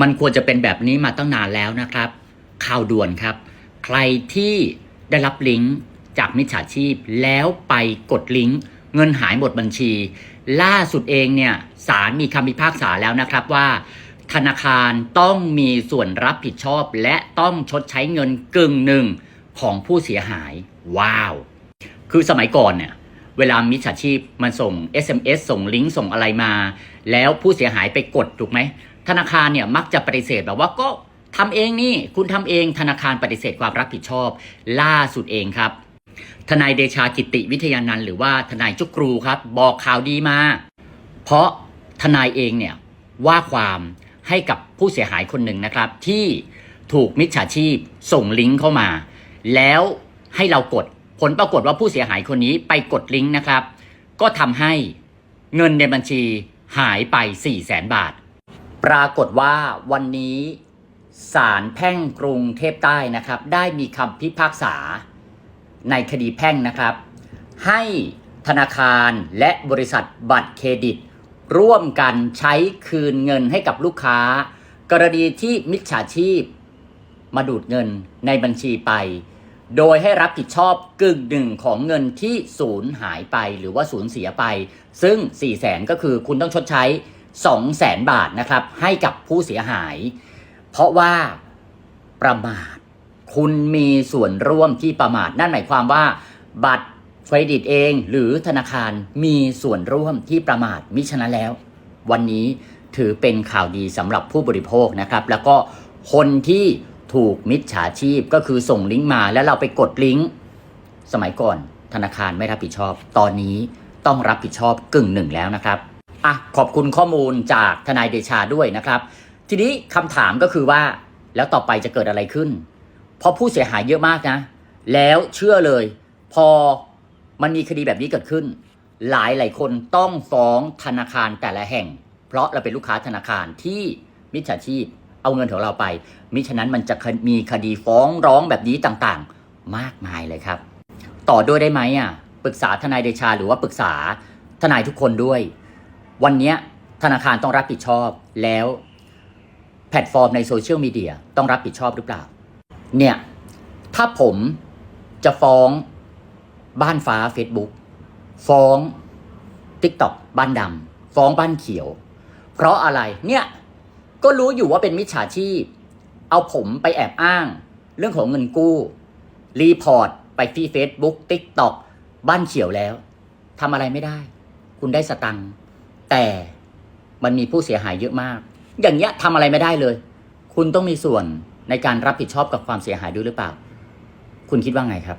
มันควรจะเป็นแบบนี้มาตั้งนานแล้วนะครับข่าวด่วนครับ ใครที่ได้รับลิงก์จากมิจฉาชีพแล้วไปกดลิงก์เงินหายหมดบัญชี ล่าสุดเองเนี่ยศาลมีคำพิพากษาแล้วนะครับว่า ธนาคารต้องมีส่วนรับผิดชอบ และต้องชดใช้เงินกึ่งหนึ่งของผู้เสียหาย ว้าว คือสมัยก่อนเนี่ยเวลามิจฉาชีพมันส่ง SMS ส่งลิงก์ส่งอะไรมา แล้วผู้เสียหายไปกดถูกไหม ธนาคารเนี่ยมักจะปฏิเสธแบบว่าก็ทำเองนี่คุณทำเองธนาคารปฏิเสธความรับผิดชอบ ล่าสุดเองครับ ทนายเดชากิติวิทยานันท์หรือว่าทนายจุกรูครับบอกข่าวดีมา เพราะทนายเองเนี่ยว่าความให้กับผู้เสียหายคนหนึ่งนะครับ ที่ถูกมิจฉาชีพส่งลิงก์เข้ามา แล้วให้เรากดผลปรากฏว่าผู้เสียหายคนนี้ไปกดลิงก์นะครับ ก็ทำให้เงินในบัญชีหายไป4 0 0แสนบาท ปรากฏว่าวันนี้ศาลแพ่งกรุงเทพใต้นะครับ ได้มีคำพิพากษาในคดีแพ่งนะครับ ให้ธนาคารและบริษัทบัตรเครดิต ร่วมกันใช้คืนเงินให้กับลูกค้า กรณีที่มิจฉาชีพ มาดูดเงินในบัญชีไป โดยให้รับผิดชอบกึ่งหนึ่งของเงินที่สูญหายไปหรือว่าสูญเสียไป ซึ่ง 4 0 0แสนก็คือคุณต้องชดใช้ 2 0 0แสนบาทนะครับ ให้กับผู้เสียหาย เพราะว่าประมาท คุณมีส่วนร่วมที่ประมาท นั่นหมายความว่า บัตรเครดิตเองหรือธนาคารมีส่วนร่วมที่ประมาทมิฉะนั้นแล้ว วันนี้ถือเป็นข่าวดีสำหรับผู้บริโภคนะครับ แล้วก็คนที่ถูกมิจฉาชีพก็คือส่งลิงก์มาแล้วเราไปกดลิงก์สมัยก่อนธนาคารไม่รับผิดชอบ ตอนนี้ต้องรับผิดชอบกึ่งหนึ่งแล้วนะครับ อะขอบคุณข้อมูลจากทนายเดชาด้วยนะครับ ทีนี้คำถามก็คือว่า แล้วต่อไปจะเกิดอะไรขึ้น เพราะผู้เสียหายเยอะมากนะ แล้วเชื่อเลย พอมันมีคดีแบบนี้เกิดขึ้น หลายหลายคนต้องฟ้องธนาคารแต่ละแห่ง เพราะเราเป็นลูกค้าธนาคารที่มิจฉาชีพเอาเงินของเราไป มิฉะนั้นมันจะมีคดีฟ้องร้องแบบนี้ต่างๆ มากมายเลยครับ ต่อด้วยได้ไหมอะปรึกษาทนายเดชาหรือว่าปรึกษาทนายทุกคนด้วย วันนี้ธนาคารต้องรับผิดชอบแล้วแพลตฟอร์มในโซเชียลมีเดียต้องรับผิดชอบหรือเปล่า เนี่ย ถ้าผมจะฟ้องบ้านฟ้า Facebook ฟ้อง TikTok บ้านดำฟ้องบ้านเขียว เพราะอะไรเนี่ยก็รู้อยู่ว่าเป็นมิจฉาชีพ เอาผมไปแอบอ้าง เรื่องของเงินกู้ รีพอร์ต ไปที่ Facebook TikTok บ้านเขียวแล้วทำอะไรไม่ได้ คุณได้สตังค์ แต่มันมีผู้เสียหายเยอะมาก อย่างเงี้ยทำอะไรไม่ได้เลย คุณต้องมีส่วนในการรับผิดชอบกับความเสียหายด้วยหรือเปล่า คุณคิดว่าไงครับ